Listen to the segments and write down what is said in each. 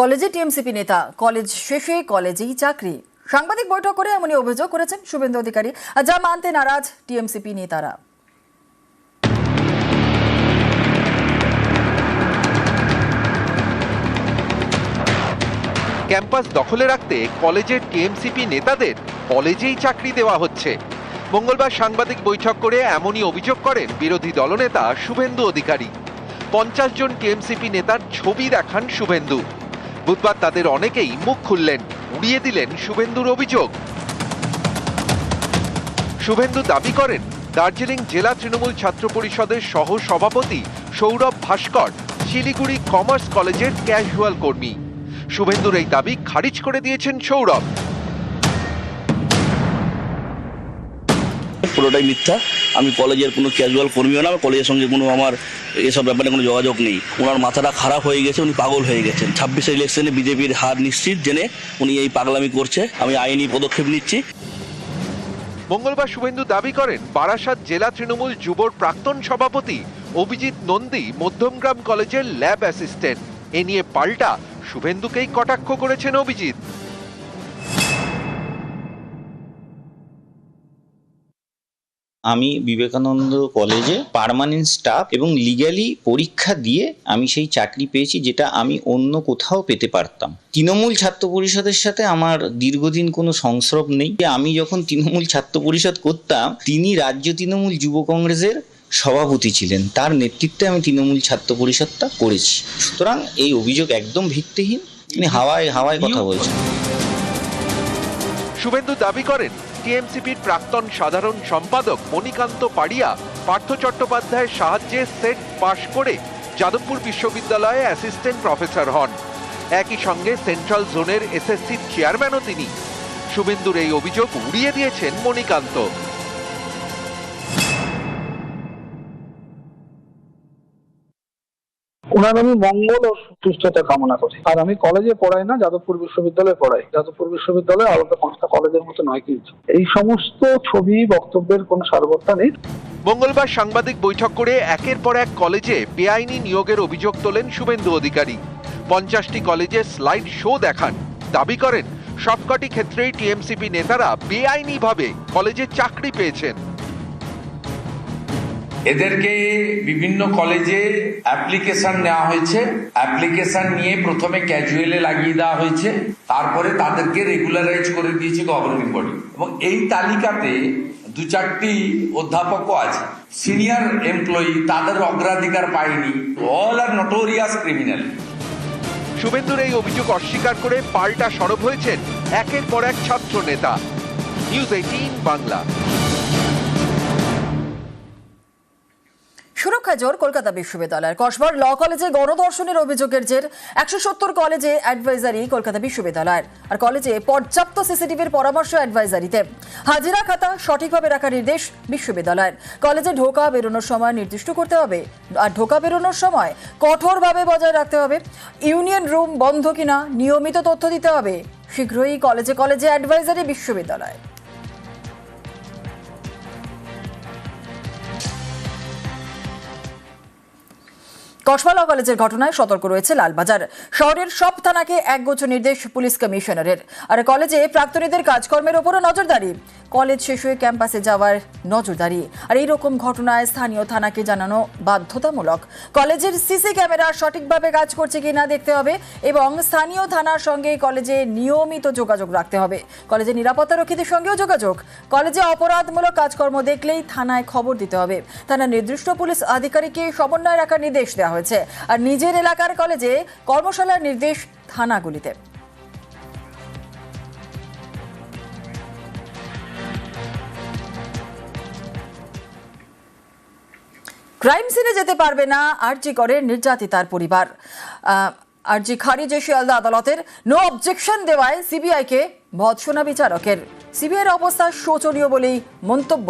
কলেজে টিএমসিপি নেতা, কলেজ শেষে কলেজেই চাকরি। সাংবাদিক বৈঠক করে এমনই অভিযোগ করেছেন শুভেন্দু অধিকারী, যা মানতে নারাজ টিএমসিপি নেতারা। ক্যাম্পাস দখলে রাখতে কলেজের টিএমসিপি নেতাদের কলেজেই চাকরি দেওয়া হচ্ছে। মঙ্গলবার সাংবাদিক বৈঠক করে এমনই অভিযোগ করেন বিরোধী দলনেতা শুভেন্দু অধিকারী। পঞ্চাশ জন টিএমসিপি নেতার ছবি দেখান শুভেন্দু। বুধবার তাদের অনেকেই মুখ খুললেন, উড়িয়ে দিলেন শুভেন্দুর অভিযোগ। শুভেন্দু দাবি করেন, দার্জিলিং জেলা তৃণমূল ছাত্র পরিষদের সহ সভাপতি সৌরভ ভাস্কর, শিলিগুড়ি কমার্স কলেজের ক্যাজুয়াল কর্মী। শুভেন্দুর এই দাবি খারিজ করে দিয়েছেন সৌরভ। পুরোটাই মিথ্যা। আমি কলেজের কোনো ক্যাজুয়াল কর্মীও না, কলেজের সঙ্গে কোনো আমার এসব ব্যাপারে কোনো যোগাযোগ নেই। ওনার মাথাটা খারাপ হয়ে গেছে, উনি পাগল হয়ে গেছেন। ছাব্বিশে ইলেকশনে বিজেপির হার নিশ্চিত জেনে উনি এই পাগলামি করছে। আমি আইনি পদক্ষেপ নিচ্ছি। মঙ্গলবার শুভেন্দু দাবি করেন, বারাসাত জেলা তৃণমূল যুবর প্রাক্তন সভাপতি অভিজিৎ নন্দী মধ্যমগ্রাম কলেজের ল্যাব অ্যাসিস্ট্যান্ট এ নিয়ে পাল্টা শুভেন্দুকেই কটাক্ষ করেছেন অভিজিৎ। আমি বিবেকানন্দ কলেজে পার্মানেন্ট স্টাফ এবং লিগ্যালি পরীক্ষা দিয়ে আমি সেই চাকরি পেয়েছি যেটা আমি অন্য কোথাও পেতে পারতাম। তৃণমূল ছাত্র পরিষদের সাথে আমার দীর্ঘদিন কোনো সংস্রব নেই। আমি যখন তৃণমূল ছাত্র পরিষদ করতাম, তিনি রাজ্য তৃণমূল যুব কংগ্রেসের সভাপতি ছিলেন। তার নেতৃত্বে আমি তৃণমূল ছাত্র পরিষদটা করেছি। সুতরাং এই অভিযোগ একদম ভিত্তিহীন। তিনি হাওয়ায় হাওয়ায় কথা বলছেন। শুভেন্দু দাবি করেন টিএমসিপির প্রাক্তন সাধারণ সম্পাদক মণিকান্ত পাড়িয়া পার্থ চট্টোপাধ্যায়ের সাহায্যে সেট পাশ করে যাদবপুর বিশ্ববিদ্যালয়ে অ্যাসিস্ট্যান্ট প্রফেসর হন। একই সঙ্গে সেন্ট্রাল জোনের এসএসসির চেয়ারম্যানও তিনি। শুভেন্দুর এই অভিযোগ উড়িয়ে দিয়েছেন মণিকান্ত। ওনার আমি মঙ্গল ও সুস্থতা কামনা করি। আর আমি কলেজে পড়াই না, যাদবপুর বিশ্ববিদ্যালয়ে পড়াই। যাদবপুর বিশ্ববিদ্যালয় আলাদা পাঁচটা কলেজের মতো নয় কিন্তু। এই সমস্ত ছবি, বক্তব্যের কোনো সারবত্তা নেই। মঙ্গলবার সাংবাদিক বৈঠক করে একের পর এক কলেজে বেআইনি নিয়োগের অভিযোগ তোলেন শুভেন্দু অধিকারী। পঞ্চাশটি কলেজে স্লাইড শো দেখান। দাবি করেন, সবকটি ক্ষেত্রেই টিএমসিপি নেতারা বেআইনিভাবে কলেজে চাকরি পেয়েছেন। এদেরকে বিভিন্ন কলেজে অ্যাপ্লিকেশন নেওয়া হয়েছে। অ্যাপ্লিকেশন নিয়ে প্রথমে ক্যাজুয়ালে লাগিয়ে দেওয়া হয়েছে। তারপরে তাদেরকে রেগুলারাইজ করে দিয়েছে গভর্নিং বডি এবং এই তালিকাতে দু চারটি অধ্যাপকও আছে। সিনিয়র এমপ্লয়ি তাদের অগ্রাধিকার পায়নি। অল আর নটোরিয়াস ক্রিমিনাল শুভেন্দুর এই অভিযোগ অস্বীকার করে পাল্টা সরব হয়েছেন একের পর এক ছাত্র নেতা নিউজ এইটিন বাংলা। সুরক্ষা জোর কলকাতা বিশ্ববিদ্যালয়ের কসবার ল কলেজে গণধর্ষণের অভিযোগের জের একশো সত্তর কলেজে অ্যাডভাইজারি কলকাতা বিশ্ববিদ্যালয়ের। আর কলেজে পর্যাপ্ত সিসিটিভির পরামর্শ অ্যাডভাইজারিতে হাজিরা খাতা সঠিকভাবে রাখার নির্দেশ বিশ্ববিদ্যালয়ের। কলেজে ঢোকা বেরোনোর সময় নির্দিষ্ট করতে হবে। আর ঢোকা বেরোনোর সময় কঠোরভাবে বজায় রাখতে হবে। ইউনিয়ন রুম বন্ধ কিনা নিয়মিত তথ্য দিতে হবে। শীঘ্রই কলেজে কলেজে অ্যাডভাইজারি বিশ্ববিদ্যালয়। কসবা ল কলেজের ঘটনায় সতর্ক রয়েছে লালবাজার। শহরের সব থানাকে একগুচ্ছ নির্দেশ পুলিশ কমিশনারের। আর কলেজে প্রাক্তনীদের কাজকর্মের ওপরও নজরদারি। কলেজ শেষ হয়ে ক্যাম্পাসে যাওয়ার নজরদারি। আর এই রকম ঘটনায় স্থানীয় থানাকে জানানো বাধ্যতামূলক। কলেজের সিসি ক্যামেরা সঠিকভাবে কাজ করছে কিনা দেখতে হবে এবং স্থানীয় থানার সঙ্গে কলেজে নিয়মিত যোগাযোগ রাখতে হবে। কলেজের নিরাপত্তা রক্ষীদের সঙ্গেও যোগাযোগ। কলেজে অপরাধমূলক কাজকর্ম দেখলেই থানায় খবর দিতে হবে। থানার নির্দিষ্ট পুলিশ আধিকারিককে সমন্বয় রাখার নির্দেশ দেওয়া হয়েছে। আর নিজের এলাকার কলেজে কর্মশালার নির্দেশ থানাগুলিতে। ক্রাইম সিনে যেতে পারবে না, আরজি করে নির্যাতিতার পরিবার। আরজি খারিজে শিয়ালদা আদালতের নো অবজেকশন দেওয়ায় সিবিআইকে ভৎসনা বিচারকের। সিবিআইয়ের অবস্থা শোচনীয় বলেই মন্তব্য।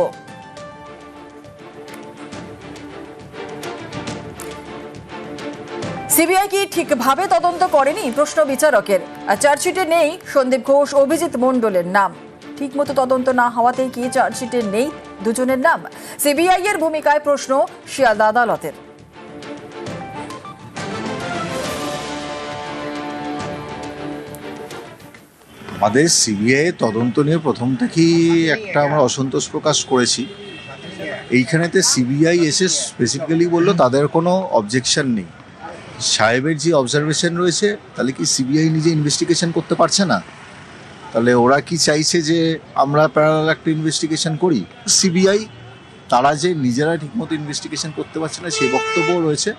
সিবিআই কি ঠিকভাবে তদন্ত করেনি? প্রশ্ন বিচারকের। আর চার্জশিটে নেই সন্দীপ ঘোষ, অভিজিৎ মণ্ডলের নাম। ঠিকমতো তদন্ত না হওয়াতেই কি চার্জশিটে নেই দুজনের নাম? সিবিআই এর ভূমিকায় প্রশ্ন শিয়ালদা আদালতের। আমাদের সিবিআই তদন্ত নিয়ে প্রথম থেকেই একটা আমরা অসন্তোষ প্রকাশ করেছি। এইখানেতে সিবিআই এসে স্পেসিফিক্যালি বলল, তাদের কোনো অবজেকশন নেই। সাহেবের যে অবজারভেশন রয়েছে, তাহলে কি সিবিআই নিজে ইনভেস্টিগেশন করতে পারছে না? তাহলে ওরা কি চাইছে যে আমরা প্যারালাল একটা ইনভেস্টিগেশন করি? সিবিআই তারা যে নিজেরা ঠিকমতো ইনভেস্টিগেশন করতে পারছে না, সেই বক্তব্য রয়েছে।